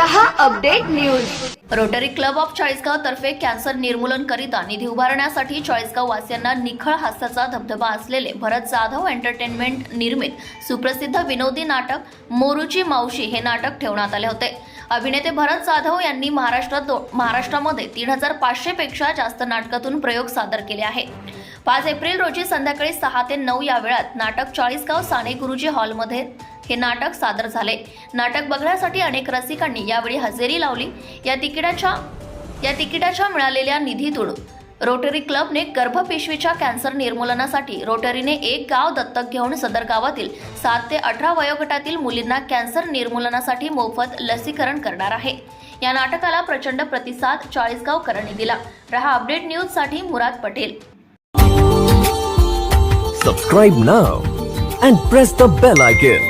News. Rotary club of Chalisgaon तर्फे cancer निर्मूलन करिता निधी उभारण्यासाठी चाळीसगाव वासियांना निखळ हास्याचा धबधबा असलेले भरत जाधव एंटरटेनमेंट निर्मित सुप्रसिद्ध विनोदी नाटक मोरूची मावशी हे नाटक ठेवण्यात आले होते. अभिनेते भरत जाधव यांनी महाराष्ट्रात महाराष्ट्रामध्ये तीन हजार पाचशे पेक्षा जास्त नाटकातून प्रयोग सादर केले आहे पाच एप्रिल रोजी संध्याकाळी सहा ते नऊ या वेळात नाटक चाळीसगाव साने गुरुजी हॉलमध्ये हे नाटक सादर झाले. नाटक बघण्यासाठी अनेक रसिकांनी यावेळी हजेरी लावली. या तिकिटाच्या या तिकिटाच्या मिळालेल्या निधीतून रोटरी क्लबने गर्भपिशवीच्या कॅन्सर निर्मूलनासाठी रोटरीने एक गाव दत्तक घेऊन सदर गावातील सात ते अठरा वयोगटातील मुलींना कॅन्सर निर्मूलनासाठी मोफत लसीकरण करणार आहे. या नाटकाला प्रचंड प्रतिसाद चाळीसगावकरांनी दिला. रहा अपडेट न्यूजसाठी Murad Patel. Subscribe now and press the bell icon